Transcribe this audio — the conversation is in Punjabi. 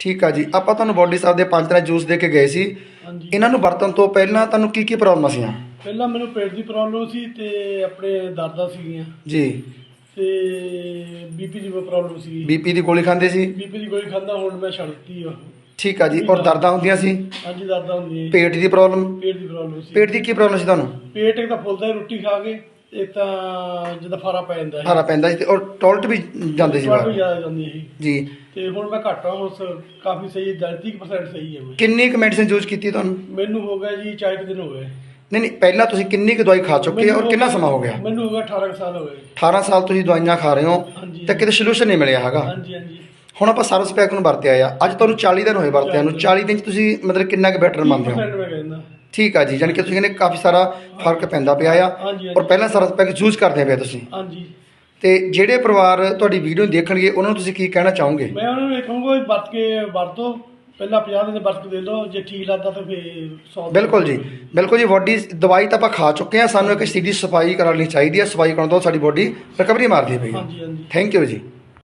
ਠੀਕ ਆ ਜੀ। ਆਪਾਂ ਤੁਹਾਨੂੰ ਬੋਡੀ ਸਾਹਿਬ ਦੇ ਪੰਜ ਤਰ੍ਹਾਂ ਜੂਸ ਦੇ ਕੇ ਗਏ ਸੀ। ਹਾਂਜੀ। ਇਹਨਾਂ ਨੂੰ ਵਰਤਣ ਤੋਂ ਪਹਿਲਾਂ ਤੁਹਾਨੂੰ ਕੀ ਕੀ ਪ੍ਰੋਬਲਮ ਸੀਆਂ? ਪਹਿਲਾਂ ਮੈਨੂੰ ਪੇਟ ਦੀ ਪ੍ਰੋਬਲਮ ਸੀ ਤੇ ਆਪਣੇ ਦਰਦਾਂ ਸੀਗੀਆਂ। ਜੀ। ਤੇ ਬੀਪੀ ਦੀ ਪ੍ਰੋਬਲਮ ਸੀ ਬੀਪੀ ਦੀ ਗੋਲੀ ਖਾਂਦੇ ਸੀ? ਬੀਪੀ ਦੀ ਗੋਲੀ ਖਾਂਦਾ ਹੁਣ ਮੈਂ ਛੱਡਤੀ ਆ। ਠੀਕ ਆ ਜੀ। ਔਰ ਦਰਦਾਂ ਹੁੰਦੀਆਂ ਸੀ? ਹਾਂਜੀ ਦਰਦਾਂ ਹੁੰਦੀਆਂ ਪੇਟ ਦੀ ਪ੍ਰੋਬਲਮ? ਪੇਟ ਦੀ ਪ੍ਰੋਬਲਮ ਸੀ। ਪੇਟ ਦੀ ਕੀ ਪ੍ਰੋਬਲਮ ਸੀ ਤੁਹਾਨੂੰ? ਪੇਟ ਇੱਕ ਤਾਂ ਫੁੱਲਦਾ ਸੀ ਰੋਟੀ ਖਾ ਕੇ। ਇੱਕ ਤਾਂ ਜਿੱਦਾਂ ਫਾਰਾ ਪੈ ਜਾਂਦਾ ਹੈ ਹਾਰਾ ਪੈਂਦਾ ਸੀ ਤੇ ਔਰ ਟੋਇਲਟ ਵੀ ਜਾਂਦੇ ਸੀ ਵੀ ਬਾਹਰ। ਜ਼ਿਆਦਾ ਜਾਂਦੀ ਸੀ। ਜੀ। ਤੇ ਹੁਣ ਮੈਂ ਘੱਟ ਆ ਹੁਣ ਸ- ਕਾਫੀ ਸਹੀ ਹੈ 30% ਸਹੀ ਹੈ ਮੈਂ। ਕਿੰਨੀ ਕੁ ਮੈਡੀਸਿਨ ਯੂਜ਼ ਕੀਤੀ ਤੁਹਾਨੂੰ? ਮੈਨੂੰ ਹੋ ਗਿਆ ਜੀ 40 ਕੁ ਦਿਨ ਹੋ ਗਏ। ਨਹੀਂ ਨਹੀਂ ਪਹਿਲਾਂ ਤੁਸੀਂ ਕਿੰਨੀ ਕੁ ਦਵਾਈ ਖਾ ਚੁੱਕੇ ਹੋ ਔਰ ਕਿੰਨਾ ਸਮਾਂ ਹੋ ਗਿਆ? ਮੈਨੂੰ ਹੋ ਗਿਆ 18 ਕੁ ਸਾਲ ਹੋ ਗਏ। 18 ਸਾਲ ਤੁਸੀਂ ਦਵਾਈਆਂ ਖਾ ਰਹੇ ਹੋ ਹਾਂਜੀ ਤੇ ਕਿਤੇ ਸੋਲੂਸ਼ਨ ਨਹੀਂ ਮਿਲਿਆ ਹੈਗਾ। ਹਾਂਜੀ ਹਾਂਜੀ। ਹੁਣ ਆਪਾਂ ਸਰਵਿਸ ਪੈਕ ਨੂੰ ਵਰਤਿਆ ਆ। ਅੱਜ ਤੁਹਾਨੂੰ 40 ਦਿਨ ਹੋਏ ਵਰਤਿਆ ਨੂੰ। 40 ਦਿਨ। ਚ ਤੁਸੀਂ ਮਤਲਬ ਕਿੰਨਾ ਕੁ ਬੈਟਰ ਮੰਨਦੇ ਹੋ? 30% ਮੈਂ ਕਹਿੰਦਾ। ਠੀਕ ਆ ਜੀ ਯਾਨੀ ਕਿ ਤੁਸੀਂ ਕਹਿੰਦੇ ਕਾਫੀ ਸਾਰਾ ਫ਼ਰਕ ਪੈਂਦਾ ਪਿਆ ਆ। ਹਾਂਜੀ ਔਰ ਪਹਿਲਾਂ ਸਰਵਿਸ ਪੈਕ ਯੂਜ਼ ਕਰਦੇ ਪਏ ਤੁਸੀਂ। ਹਾਂਜੀ। ਤੇ ਜਿਹੜੇ ਪਰਿਵਾਰ ਤੁਹਾਡੀ ਵੀਡੀਓ ਦੇਖਣਗੇ ਉਹਨਾਂ ਨੂੰ ਤੁਸੀਂ ਕੀ ਕਹਿਣਾ ਚਾਹੋਗੇ? ਮੈਂ ਉਹਨਾਂ ਨੂੰ ਇਹ ਕਹੂੰਗਾ ਵੀ ਵਰਤ ਕੇ ਵਰਤੋ। ਪਹਿਲਾਂ 50 ਦਿਨ ਵਰਤ ਕੇ ਦੇ ਲਓ ਜੇ ਠੀਕ ਲੱਗਦਾ ਤਾਂ ਫਿਰ 100 ਬਿਲਕੁਲ ਜੀ ਬਿਲਕੁਲ ਜੀ ਬੋਡੀ ਦਵਾਈ ਤਾਂ ਆਪਾਂ ਖਾ ਚੁੱਕੇ ਆ ਸਾਨੂੰ ਇੱਕ ਸਿੱਧੀ ਸਫ਼ਾਈ ਕਰਾਉਣੀ ਚਾਹੀਦੀ ਹੈ ਸਫ਼ਾਈ ਕਰਨ ਤੋਂ ਸਾਡੀ ਬੋਡੀ ਰਿਕਵਰੀ ਮਾਰਦੀ ਪਈ ਹਾਂਜੀ ਹਾਂਜੀ। ਥੈਂਕ ਯੂ ਜੀ।